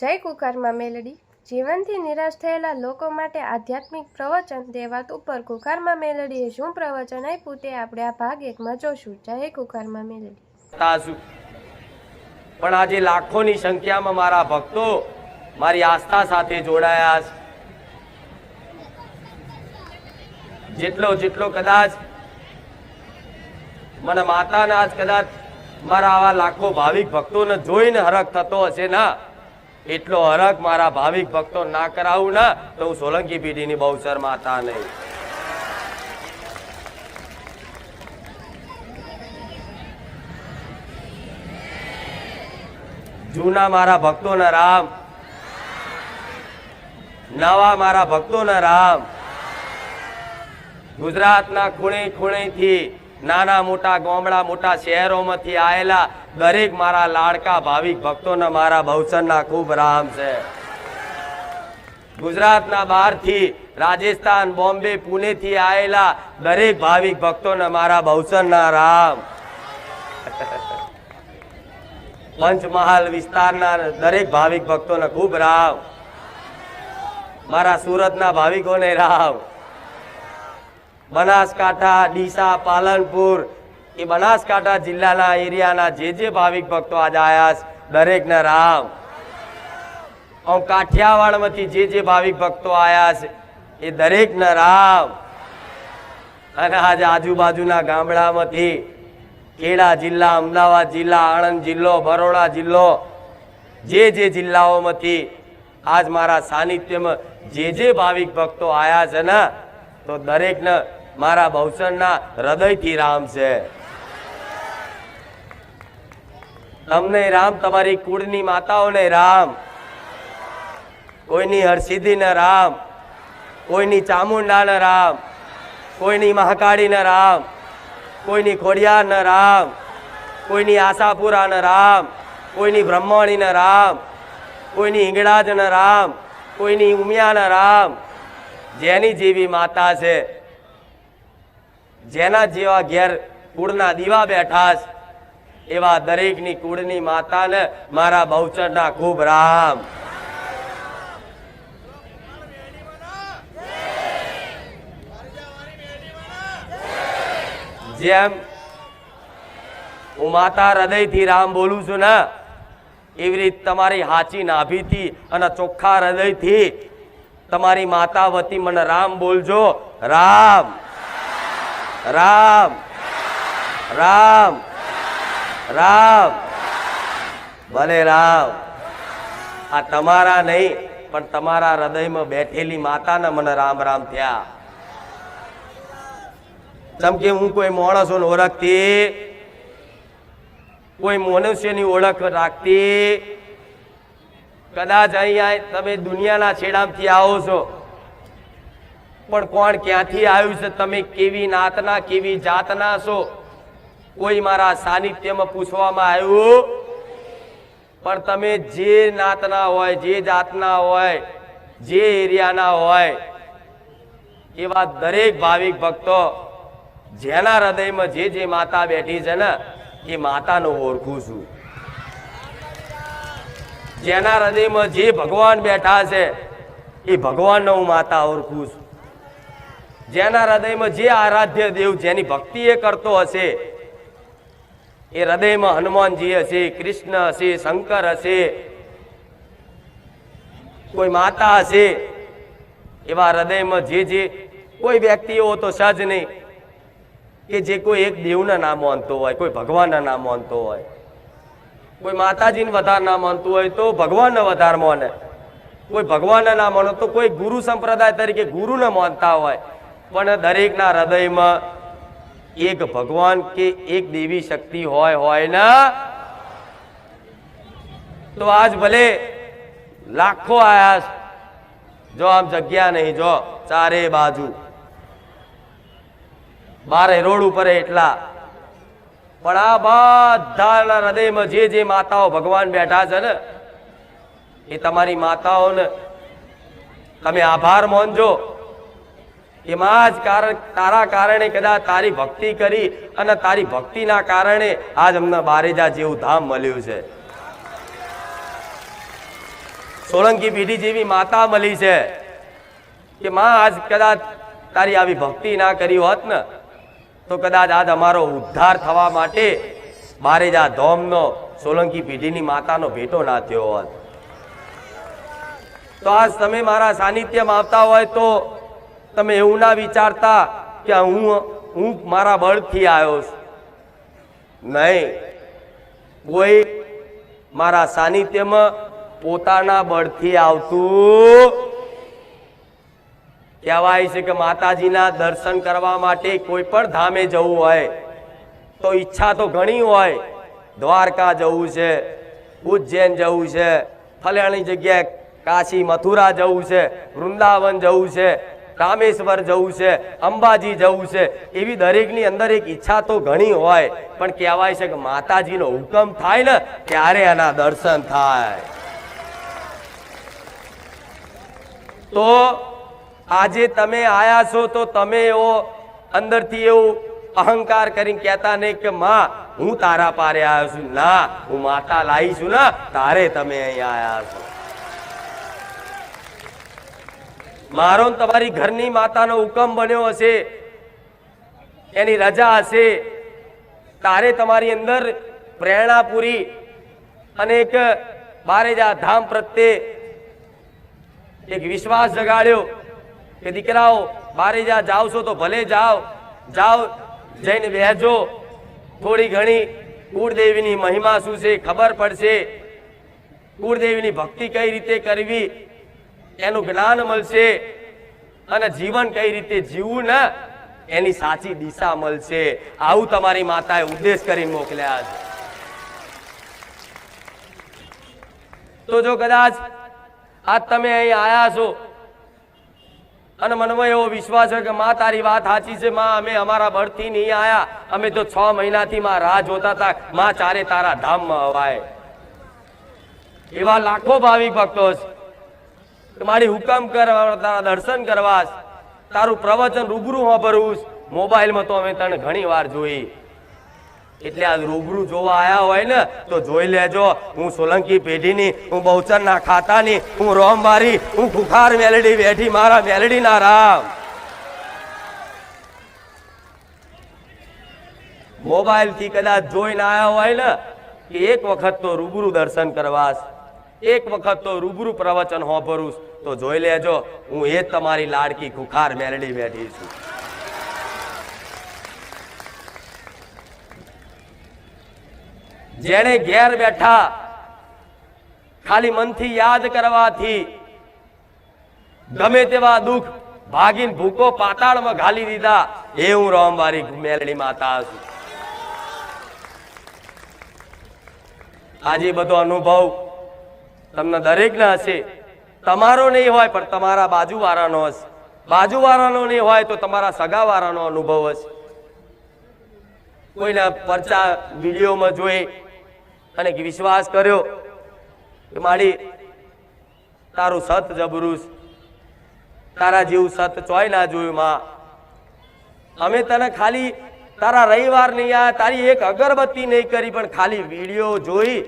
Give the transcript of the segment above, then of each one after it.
જય કુકારમાં મેલડી. જીવનથી નિરાશ થયેલા લોકો માટે આધ્યાત્મિક પ્રવચન દેવાત ઉપર કુકારમાં મેલડીએ શું પ્રવચન આપ્યું તે આપણે આ ભાગ એકમાં જોશું. જય કુકારમાં મેલડી. પણ આજે લાખોની સંખ્યામાં મારા ભક્તો મારી આસ્થા સાથે જોડાયા છે. જેટલો જેટલો કદાચ મને માતાના જ કદાચ મારા આવા લાખો ભાવિક ભક્તોને જોઈને હરખ થતો હશે ના. એટલો હરખ મારા ભાવિક ભક્તો ના કરાવું ના, તો હું સોલંકી પેઢીની બહુ શરમાતા નહીં. જૂના મારા ભક્તોના રામ, નવા મારા ભક્તોના રામ, ગુજરાતના ખૂણે ખૂણેથી નાના મોટા ગામડા, મોટા શહેરોમાંથી આવેલા દરેક મારા લાડકા ભાવિક ભક્તોના મારા બહુચનના ખૂબ રામ છે. ગુજરાતના બહારથી રાજસ્થાન, બોમ્બે, પુણેથી આવેલા દરેક ભાવિક ભક્તોને મારા બહુચનના રામ. પંચમહાલ વિસ્તારના દરેક ભાવિક ભક્તોને ખૂબ રામ. મારા સુરતના ભાવિકોને રામ. બનાસકાંઠા, ડીસા, પાલનપુર એ બનાસકાંઠા જિલ્લાના એરિયાના જે જે ભાવિક ભક્તો આજે આવ્યા છે દરેકને રામ. આમ કાઠિયાવાડમાંથી જે જે ભાવિક ભક્તો આવ્યા છે એ દરેકને રામ. અને આજે આજુબાજુના ગામડામાંથી ખેડા જિલ્લા, અમદાવાદ જિલ્લા, આણંદ જિલ્લો, બરોડા જિલ્લો, જે જે જિલ્લાઓમાંથી આજ મારા સાનિધ્યમાં જે જે ભાવિક ભક્તો આવ્યા છે ને, તો દરેકને મારા બહુચરના હૃદયથી રામ છે. તમને રામ, તમારી કુળની માતાઓને રામ. કોઈની હરસિદ્ધિને રામ. કોઈની ચામુંડાને રામ. કોઈની મહાકાળીને રામ. કોઈની ખોડિયારને રામ. કોઈની આશાપુરાને રામ. કોઈની બ્રહ્માણીને રામ. કોઈની હિંગળાજને રામ. કોઈની ઉમિયાને રામ. જેની જેવી માતા છે. જેના જેવા ઘેર કુળના દીવા બેઠા એવા દરેકની કુળની માતાને મારા બહુચરના ખૂબ રામ. જેમ હું માતા હૃદયથી રામ બોલું છું ને, એવી રીત તમારી હાચી નાભીથી અને ચોખ્ખા હૃદયથી તમારી માતા વતી મને રામ બોલજો, રામ. રામ રામ રામ. ભલે રામ, આ તમારા નહીં, પણ તમારા હૃદયમાં બેઠેલી માતાના મને રામ રામ થયા. જેમ કે હું કોઈ માણસોને ઓળખતી, કોઈ મનુષ્યની ઓળખ રાખતી. કદાચ અહીંયા તમે દુનિયાના છેડામાંથી આવો છો. પણ કોણ ક્યાંથી આવ્યું છે? તમે કેવી નાતના, કેવી જાતના છો? કોઈ મારા સાનિધ્યમાં પૂછવામાં આવ્યું? પણ તમે જે નાતના હોય, જે જાતના હોય, જે એરિયાના હોય, એવા દરેક ભાવિક ભક્તો જેના હૃદયમાં જે જે માતા બેઠી છે ને, એ માતાનું ઓળખું છું. જેના હૃદયમાં જે ભગવાન બેઠા છે, એ ભગવાનનો હું માતા ઓળખું છું. જેના હૃદયમાં જે આરાધ્ય દેવ જેની ભક્તિ એ કરતો હશે, એ હૃદયમાં હનુમાનજી હશે, કૃષ્ણ હશે, શંકર હશે, કોઈ માતા હશે, એવા હૃદયમાં જે જે કોઈ વ્યક્તિઓ તો સજ નહીં, કે જે કોઈ એક દેવના નામ માનતો હોય, કોઈ ભગવાનના નામ માનતો હોય, કોઈ માતાજીને વધારે ના માનતું હોય તો ભગવાનને વધારે માને, કોઈ ભગવાનના ના માનો તો કોઈ ગુરુ સંપ્રદાય તરીકે ગુરુને માનતા હોય પણ દરેકના હૃદયમાં એક ભગવાન કે એક દેવી શક્તિ હોય હોય ના? તો આજ ભલે લાખો આયા જો આમ જગ્યા નહીં, જો ચારે બાજુ. બારે રોડ ઉપર એટલા. પણ આ બધાના હૃદયમાં જે જે માતાઓ ભગવાન બેઠા છે ને, એ તમારી માતાઓને તમે આભાર માનજો. એમાં જ કારણ, તારા કારણે કદાચ તારી ભક્તિ કરી અને તારી ભક્તિના કારણે આજ અમને બારેજા જેવું ધામ મળ્યું છે. સોલંકી પેઢી જેવી માતા મળી છે કે માં આજ કદાચ તારી આવી ભક્તિ ના કરી હોત ને, તો કદાચ આજ અમારો ઉદ્ધાર થવા માટે બારેજા ધોમનો, સોલંકી પેઢીની માતાનો ભેટો ના થયો હોત. તો આજ તમે મારા સાનિધ્યમાં આવતા હોય તો તમે એવું ના વિચારતા કે હું હું મારા બળથી આવ્યો છું. નહીં. કોઈ મારા સાનિધ્યમાં પોતાના બળથી આવતું કહેવાય છે કે માતાજીના દર્શન કરવા માટે કોઈ પણ ધામે જવું હોય, તો ઈચ્છા તો ઘણી હોય. દ્વારકા જવું છે, ઉજ્જૈન જવું છે, ફલાણી જગ્યાએ કાશી મથુરા જવું છે, વૃંદાવન જવું છે રામેશ્વર જવું છે, અંબાજી જવું છે, એવી દરેકની અંદર એક ઈચ્છા તો ઘણી હોય, પણ કહેવાય છે કે માતાજીનો હુકમ થાય ને, ત્યારે એના દર્શન થાય. તો આજે તમે આયા છો તો તમે એવો અંદરથી એવું અહંકાર કરીને કહેતા નહીં કે, માં, હું તારા પારે આવ્યો છું. ના, હું માતા લાવી છું ને, તારે તમે અહીં આયા છો. મારો તમારી ઘરની માતાનો હુકમ બન્યો હશે. એની રજા હશે. તારે તમારી અંદર પ્રેરણા પૂરી અને એક બારેજા ધામ પ્રત્યે એક વિશ્વાસ જગાડ્યો કે દીકરાઓ બારેજા જાઓ છો તો ભલે જાઓ. જાઓ, જઈને બેહજો. થોડી ઘણી કુળદેવીની મહિમા શું છે ખબર પડશે. કુળદેવીની ભક્તિ કઈ રીતે કરવી? એનું જ્ઞાન મળશે અને જીવન કઈ રીતે જીવવું ને એની સાચી દિશા મળશે. આવું તમારી માતાએ ઉદ્દેશ કરી મોકલ્યા છે. તો જો કદાચ આજ તમે અહીં આયા છો અને મનમાં એવો વિશ્વાસ હોય કે માં, તારી વાત સાચી છે, માં, અમે અમારા બળથી નહીં આયા. અમે તો છ મહિનાથી માં રાહ જોતા હતા. માં, ચારે તારા ધામમાં હવાય એવા લાખો ભાવિક ભક્તો છે. મારી હુકમ કરવા, તારા દર્શન કરવા, તારું પ્રવચન રૂબરૂ છે. મોબાઈલમાં તો અમે તને ઘણી વાર જોઈ. એટલે આ રૂબરૂ જોવા આયા હોય ને, તો જોઈ લેજો. હું સોલંકી પેઢીની, હું બહુચરના ખાતાની, હું રોમવારી હું ખુખાર મેલડી બેઠી મારા મેલડીના રામ. મોબાઈલથી કદાચ જોઈને આવ્યા હોય ને, કે એક વખત તો રૂબરૂ દર્શન કરવાસ એક વખત તો રૂબરૂ પ્રવચન હોભરું તો જોઈ લેજો, હું એ તમારી લાડકી ખુખાર મેળડી બેઠી છું. જેને ઘેર બેઠા ખાલી મનથી યાદ કરવાથી ગમે તેવા દુઃખ ભાગીને ભૂકો પાતાળમાં ઘાલી દીધા, એ હું રોમવારી મેલડી માતા છું. આજે બધો અનુભવ તમને દરેકના હશે. તમારો નહીં હોય, પણ તમારા બાજુવાળાનો હશે. બાજુવાળાનો નહીં હોય તો તમારા સગાવાળાનો અનુભવ હશે. કોઈના પરચા વિડીયોમાં જોઈ અને વિશ્વાસ કર્યો કે મારી તારું સત જબરું તારા જેવું સત ચોય ના જોયું માં. અમે તને ખાલી તારા રવિવાર નહીં આયા તારી એક અગરબત્તી નહીં કરી, પણ ખાલી વીડિયો જોઈ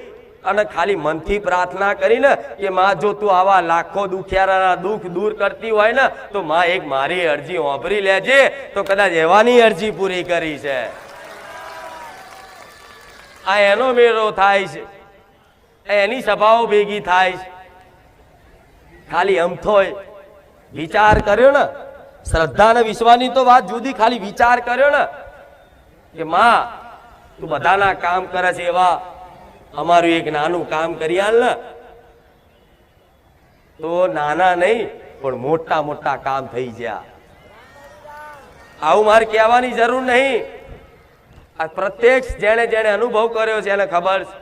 અને ખાલી મનથી પ્રાર્થના કરીને કે માં, જો તું આવા લાખો દુખિયારાના દુઃખ દૂર કરતી હોય ને, તો માં એક મારી અરજી વાપરી લેજે. તો કદાચ એવાની અરજી પૂરી કરી છે. આ એનો મેળો થાય છે. એની સભાઓ ભેગી થાય છે. ખાલી અમથોય વિચાર કર્યો ને, શ્રદ્ધા અને વિશ્વાની તો વાત જુદી, ખાલી વિચાર કર્યો ને, કે માં, તું બધાના કામ કરે છે એવા અમારું એક નાનું કામ કરી આલ ને. તો નાના નહીં, પણ મોટા મોટા કામ થઈ ગયા આવું મારે કહેવાની જરૂર નહીં. આ પ્રત્યક્ષ જેણે જેણે અનુભવ કર્યો છે એને ખબર છે.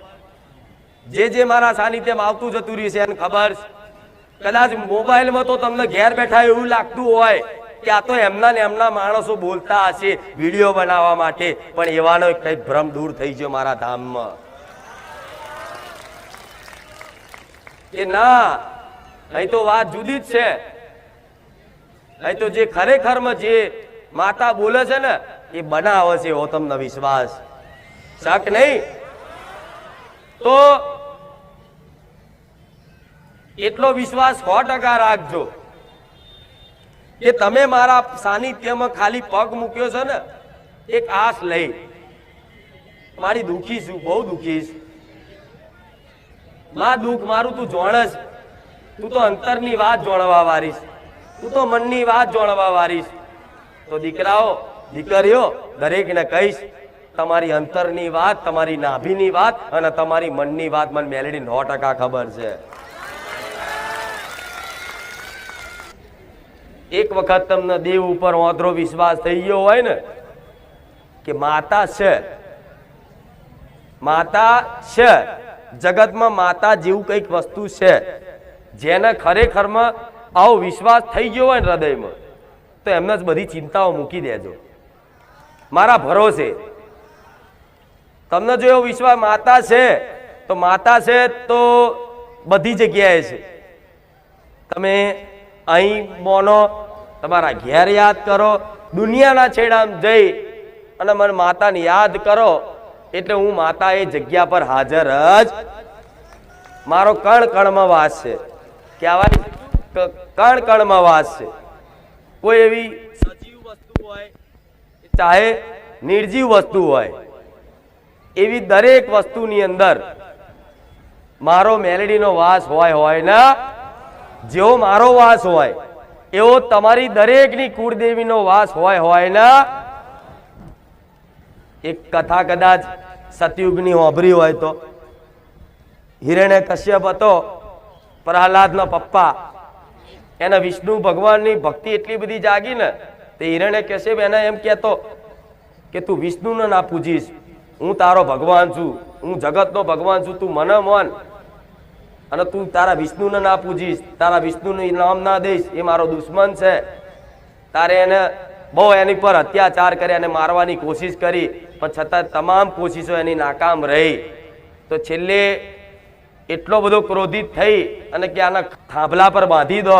જે જે મારા સાનિધ્યમાં આવતું જતું રહ્યું છે એને ખબર છે. કદાચ મોબાઈલમાં તો તમને ઘેર બેઠા એવું લાગતું હોય કે આ તો એમના ને એમના માણસો બોલતા હશે, વીડિયો બનાવવા માટે. પણ એવાનો કંઈક ભ્રમ દૂર થઈ ગયો મારા ધામમાં. કે ના, અહીં તો વાત જુદી જ છે. અહીં તો જે ખરેખરમાં જે માતા બોલે છે ને, એ બનાવે છે એવો તમને વિશ્વાસ. શક નહીં? તો એટલો વિશ્વાસ સો ટકા રાખજો કે તમે મારા સાનિધ્યમાં ખાલી પગ મૂક્યો છે ને, એક આશ લઈ. મારી દુખી છું, બહુ દુખી છું. માં દુઃખ મારું તું જોણસ. તું તો અંતરની વાત જોણવા વારીશ. તું તો મનની વાત જોણવા વારીશ. તો દીકરાઓ, દીકરીઓ, દરેકને કહીશ, તમારી અંતરની વાત, તમારી નાભીની વાત અને તમારી મનની વાત મને મેલેડી નો ટકા ખબર છે. એક વખત તમને દેવ ઉપર ઓધરો વિશ્વાસ થઈ ગયો હોય ને, કે માતા છે. માતા છે. જગતમાં માતા જેવું કંઈક વસ્તુ છે, જેને ખરેખરમાં આવો વિશ્વાસ થઈ ગયો હોય ને હૃદયમાં, તો એમને જ બધી ચિંતાઓ મૂકી દેજો. મારા ભરોસે. તમને જો એવો વિશ્વાસ માતા છે, તો માતા છે તો બધી જગ્યાએ છે. તમે અહીં બોનો, તમારા ઘેર યાદ કરો, દુનિયાના છેડામાં જઈ અને મને માતાને યાદ કરો. એટલે હું માતા એ જગ્યા પર હાજર જ મારો કણ કણમાં વાસ છે. કહેવાય કણ કણમાં વાસ છે. કોઈ એવી સજીવ વસ્તુ હોય, ચાહે નિર્જીવ વસ્તુ હોય, એવી દરેક વસ્તુની અંદર મારો મેલેડીનો વાસ હોય હોય ને, જેવો મારો વાસ હોય, એવો તમારી દરેકની કુળદેવીનો વાસ હોય હોય ને એક કથા કદાચ સતયુગની હોભરી હોય તો. હિરણ્ય કશ્યપ હતો, પ્રહલાદનો પપ્પા. એને વિષ્ણુ ભગવાનની ભક્તિ એટલી બધી જાગી ને તે હિરણ્ય કશ્યપ એને એમ કહેતો કે તું વિષ્ણુને ના પૂજીશ. હું તારો ભગવાન છું. હું જગતનો ભગવાન છું. તું મને મન. અને તું તારા વિષ્ણુને ના પૂજીશ. તારા વિષ્ણુનું નામ ના દઈશ. એ મારો દુશ્મન છે. તારે એને બહુ એની પર અત્યાચાર કર્યા અને મારવાની કોશિશ કરી. પણ છતાં તમામ કોશિશો એની નાકામ રહી. તો છેલ્લે એટલો બધો ક્રોધિત થઈ અને કે આના થાંભલા પર બાંધી દો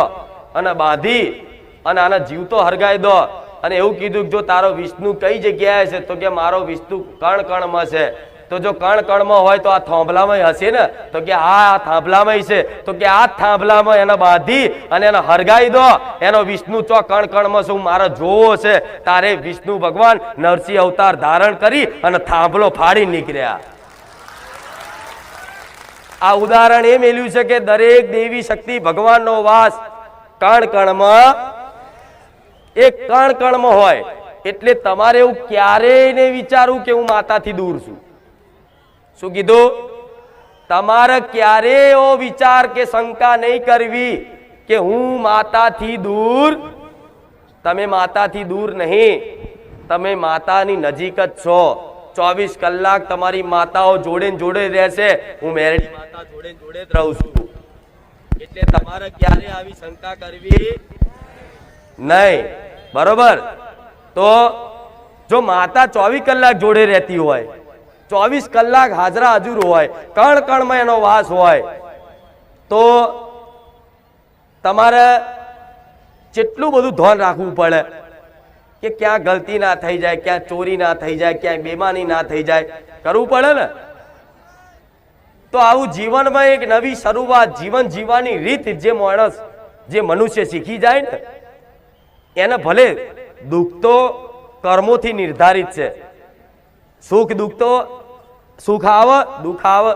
અને બાંધી અને આના જીવતો હરગાઈ દો. અને એવું કીધું કે જો તારો વિષ્ણુ કઈ જગ્યાએ છે તો કે મારો વિષ્ણુ કણ કણમાં છે. તો જો કણ કણમાં હોય તો આ થાંભલામાં હશે ને? તો કે આ થાંભલામાં છે. તો કે આ થાંભલામાં એને બાંધી અને એને હરગાઈ દો. એનો વિષ્ણુ ચો કણ કણમાં શું મારે જોવો છે. તારે વિષ્ણુ ભગવાન નરસિંહ અવતાર ધારણ કરી અને થાંભલો ફાડી નીકળ્યા. આ ઉદાહરણ એ મેલ્યું છે કે દરેક દેવી શક્તિ ભગવાનનો વાસ કણ કણમાં, એક કણ કણમાં હોય. એટલે તમારે એવું ક્યારેય નહીં વિચારવું કે હું માતાથી દૂર છું. શું કીધું? તમારે ક્યારે એવો વિચાર કે શંકા નહીં કરવી કે હું માતાથી દૂર, તમે માતાથી દૂર નહીં, તમે માતાની નજીક જ છો. ચોવીસ કલાક તમારી માતાઓ જોડે જોડે રહેશે. હું મેરેજ માતા જોડે જોડે જ રહું છું. એટલે તમારે ક્યારે આવી શંકા કરવી? નહીં. બરોબર? તો જો માતા ચોવીસ કલાક જોડે રહેતી હોય ચોવીસ કલાક હાજરા હજુર હોય, કણ કણમાં એનો વાસ હોય. તો તમારે જેટલું બધું ધ્યાન રાખવું પડે કે ક્યાં ગલતી ના થઈ જાય, ક્યાં ચોરી ના થઈ જાય, ક્યાંય બેમાની ના થઈ જાય, કરવું પડે ને? તો આવું જીવનમાં એક નવી શરૂઆત, જીવન જીવવાની રીત જે માણસ, જે મનુષ્ય શીખી જાય ને, એને ભલે દુઃખ તો કર્મોથી નિર્ધારિત છે. સુખ દુઃખ તો સુખ આવ દુઃખ આવ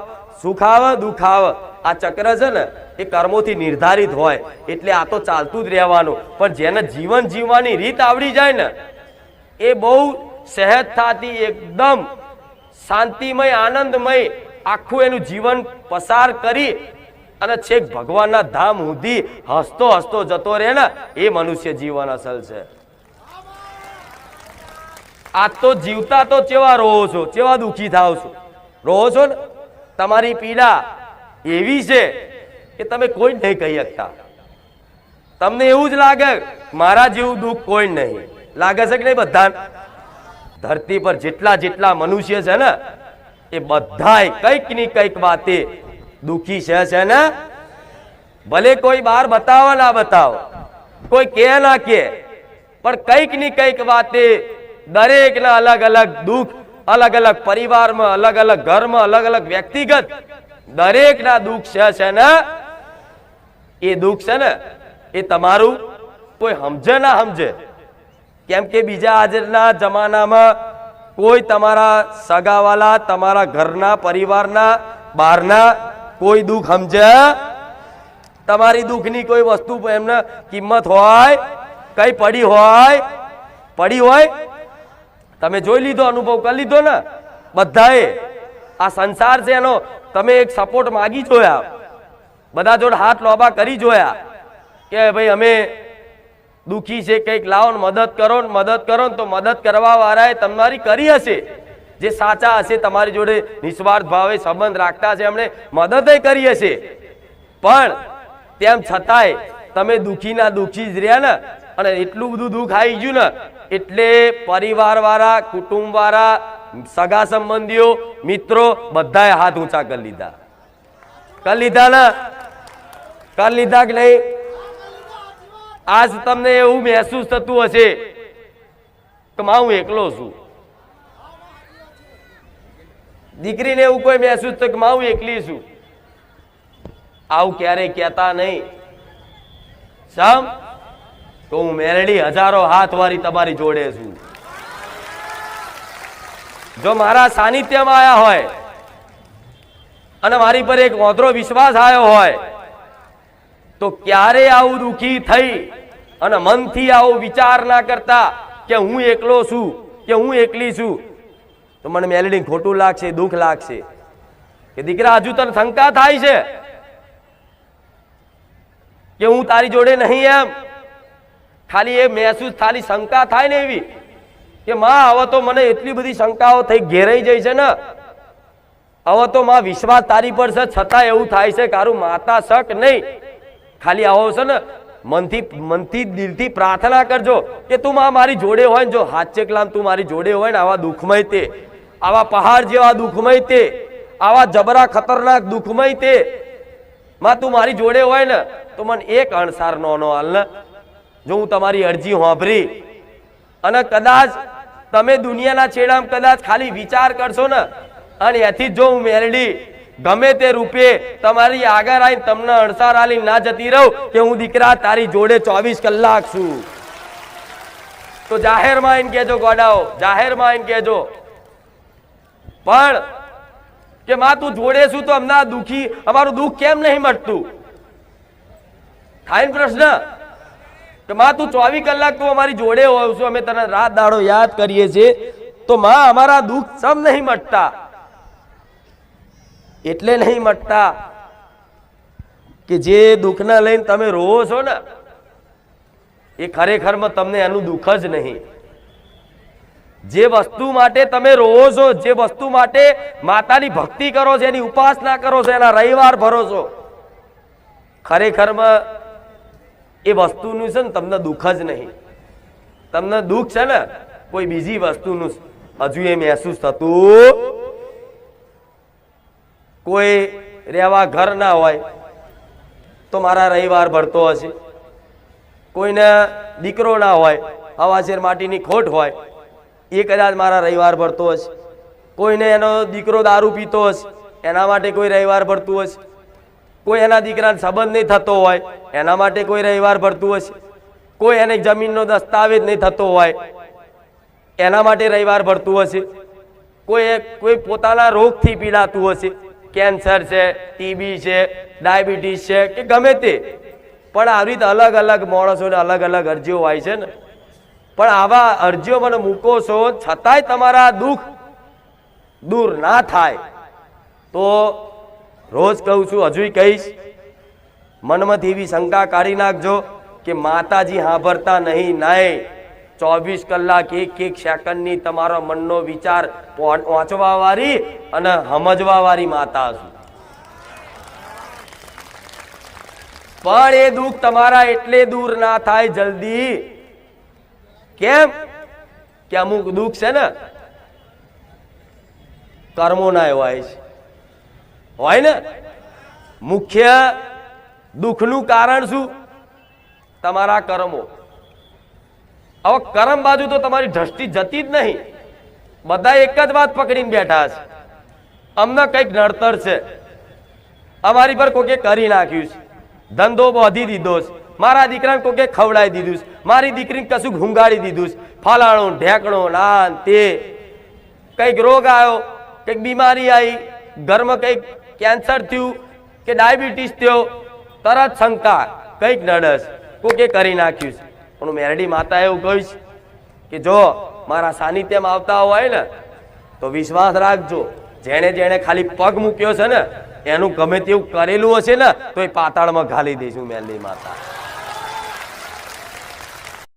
સુખ આવ દુઃખ આવ આ ચક્ર છે ને, એ કર્મોથી નિર્ધારિત હોય, એટલે આ તો ચાલતું જ રહેવાનું. પણ જેને જીવન જીવવાની રીત આવડી જાય ને, એ બહુ સહેજ થતી, એકદમ શાંતિમય, આનંદમય, આખું એનું જીવન પસાર કરી અને છેક ભગવાનના ધામ સુધી હસતો હસતો જતો રહે ને, એ મનુષ્ય જીવન અસલ છે. આ તો જીવતા તો ચેવા રહો છો, ચેવા દુઃખી થાવ છો? રહો છો ને? તમારી પીડા એવી છે કે તમે કોઈ નહીં કહી શકતા. તમને એવું જ લાગે, મારા જેવું દુઃખ કોઈ નહીં. લાગે છે કે નહીં બધા? ધરતી પર જેટલા જેટલા મનુષ્ય છે ને, એ બધાય કંઈકની કંઈક વાતે દુઃખી છે છે ને? ભલે કોઈ બહાર બતાવો, ના બતાવો. કોઈ કે ના કે પણ કંઈકની કંઈક વાતે દરેકના અલગ અલગ દુઃખ, અલગ અલગ પરિવારમાં, અલગ અલગ ઘરમાં, અલગ અલગ વ્યક્તિગત દરેકના દુઃખ છે છે ને? એ દુઃખ છે ને, એ તમારું કોઈ સમજે ના સમજે. કેમ કે બીજા આજના જમાનામાં કોઈ તમારા સગાવાલા, તમારા ઘરના પરિવારના, બહારના કોઈ દુઃખ સમજે? તમારી દુઃખની કોઈ વસ્તુ એમને કિંમત હોય, કઈ પડી હોય પડી હોય તમે જોઈ લીધો અનુભવ કરી લીધો ને? બધાએ. આ સંસાર છે એનો, તમે એક સપોર્ટ માગી જોયા. બધા જોડે હાથ લોબા કરી જોયા. કે ભાઈ અમે દુઃખી છે, કંઈક લાવો ને મદદ કરો ને મદદ કરો ને તો મદદ કરવા વાળાએ તમારી કરી હશે. જે સાચા હશે તમારી જોડે નિસ્વાર્થ ભાવે સંબંધ રાખતા છે એમણે મદદ કરી હશે. પણ તેમ છતાંય તમે દુઃખીના દુઃખી જ રહ્યા ને, અને એટલું બધું દુઃખ આવી ગયું ને એટલે પરિવાર વાળા કુટુંબ વાળા સગા સંબંધીઓ, મિત્રો, બધાએ હાથ ઊંચા કરી લીધા. કરી લીધા ના? કરી લીધા કે નહીં? આજ તમને એવું મહેસૂસ થતું હશે કે માં હું એકલો છું. દીકરીને એવું કોઈ મહેસૂસ થયું કે માં હું એકલી છું? આવું ક્યારેય કહેતા નહીં. સમ તો હું મેલડી હજારો હાથ વારી તમારી જોડે છું. જો મારા સાનિધ્યમાં આવ્યા હોય અને મારી પર એક ઓધરો વિશ્વાસ આવ્યો હોય, તો ક્યારે આવું દુખી થઈ અને મનથી આવો વિચાર ના કરતા કે હું એકલો છું, કે હું એકલી છું, તો મને મેલડી ખોટું લાગશે, દુઃખ લાગશે. કે દીકરા, હજુ તને શંકા થાય છે? કે હું તારી જોડે નહીં એમ? ખાલી એ મહેસૂસ, ખાલી શંકા થાય ને એવી કે માં, હવે તો મને એટલી બધી શંકાઓ થઈ, ઘેરાઈ જાય છે ને. હવે તો માં વિશ્વાસ તારી પર છે, છતાં એવું થાય છે કારું માતા શક નહીં. ખાલી આવો છે ને, મનથી મનથી, દિલથી પ્રાર્થના કરજો કે તું માં મારી જોડે હોય ને, જો હાચે કલામ તું મારી જોડે હોય ને, આવા દુઃખમય તે. આવા પહાડ જેવા દુઃખમય તે. આવા જબરા ખતરનાક દુઃખમય તે. માં તું મારી જોડે હોય ને, તો મને એક અણસાર નો નો હાલ ને. જો હું તમારી અરજી હોંભરી અને કદાચ તમે દુનિયાના છેડામાં કદાચ ખાલી વિચાર કરશો ને, અને એથી જો હું મેલડી, ગમે તે રૂપે તમારી આગળ આવીને તમને અણસાર આલી ના જતી રહું કે હું દીકરા તારી જોડે ચોવીસ કલાક છું. તો જાહેરમાં આવીને કહેજો ગોડાઓ, જાહેરમાં આવીને કહેજો. પણ કે માં, તું જોડે છું તો અમને દુખી, અમારું દુઃખ કેમ નહીં મળતું થાય પ્રશ્ન? કે માં, તું ચોવીસ કલાક તું અમારી જોડે હોવ છું. અમે તને રાત દાડો યાદ કરીએ છીએ. તો માં, અમારા દુઃખ સમ નહીં મટતા. એટલે નહીં મટતા કે જે દુઃખને લઈને તમે રોવો છો ને, એ ખરેખરમાં તમને એનું દુઃખ જ નહીં. જે વસ્તુ માટે તમે રોવો છો, જે વસ્તુ માટે માતાની ભક્તિ કરો છો, એની ઉપાસના કરો છો, એના રવિવાર ભરો છો, ખરેખરમાં એ વસ્તુનું છે ને તમને દુઃખ જ નહીં. તમને દુઃખ છે ને, કોઈ બીજી વસ્તુનું હજુ એ મહેસૂસ થતું કોઈ રહેવા ઘર ના હોય, તો મારા રવિવાર ભરતો હશે. કોઈને દીકરો ના હોય, હવા શેર માટીની ખોટ હોય, એ કદાચ મારા રવિવાર ભરતો હશે. કોઈને એનો દીકરો દારૂ પીતો હશે, એના માટે કોઈ રવિવાર ભરતું હશે. કોઈ એના દીકરાને સંબંધ નહીં થતો હોય, એના માટે કોઈ રવિવાર ભરતું હશે. કોઈ એને જમીનનો દસ્તાવેજ નહીં થતો હોય, એના માટે રવિવાર ભરતું હશે. કોઈ કોઈ પોતાના રોગથી પીડાતું હશે. કેન્સર છે ટીબી છે, ડાયાબિટીસ છે, કે ગમે તે. પણ આવી રીતે અલગ અલગ માણસોને અલગ અલગ અરજીઓ હોય છે ને. પણ આવા અરજીઓ મને મૂકો છો, છતાંય તમારા દુઃખ દૂર ના થાય. તો રોજ કહું છું, હજુય કહીશ મનમાંથી એવી શંકા કાઢી નાખજો કે માતાજી હાંભરતા નહીં નાય ચોવીસ કલાક એક એક સેકન્ડની તમારો મનનો વિચાર પહોં- વાંચવા વાળી અને સમજવા વાળી માતા છું. પણ એ દુઃખ તમારા એટલે દૂર ના થાય જલ્દી. કેમ? કે અમુક દુઃખ છે ને કર્મોના એવા હોય છે. હોય ને? મુખ્ય દુઃખનું કારણ શું? તમારા કર્મો. હવે કર્મ બાજુ તો તમારી દ્રષ્ટિ જતી જ નહીં. બધા એક જ વાત પકડીને બેઠા છે. અમને કંઈક નડતર છે. અમારી પર કોકે કરી નાખ્યું છે. ધંધો વધી દીધો છે. મારા દીકરાને કોકે ખવડાવી દીધું છે. મારી દીકરીને કશું ઘૂંઘાડી દીધું છે. ફલાણું, ઢેકણો નાન તે. કંઈક રોગ આવ્યો, કંઈક બીમારી આવી, ઘરમાં કંઈક કેન્સર થયું કે ડાયાબિટીસ થયો, તરત શંકા, કંઈક નડસ, કોકે કરી નાખ્યું છે. પણ મેરડી માતા એવું કહીશ કે જો મારા સાનિધ્યમાં આવતા હોય ને, તો વિશ્વાસ રાખજો. જેણે જેણે ખાલી પગ મૂક્યો છે ને, એનું ગમે તેવું કરેલું હશે ને, તો એ પાતાળમાં ઘાલી દઈશું મેરડી માતા.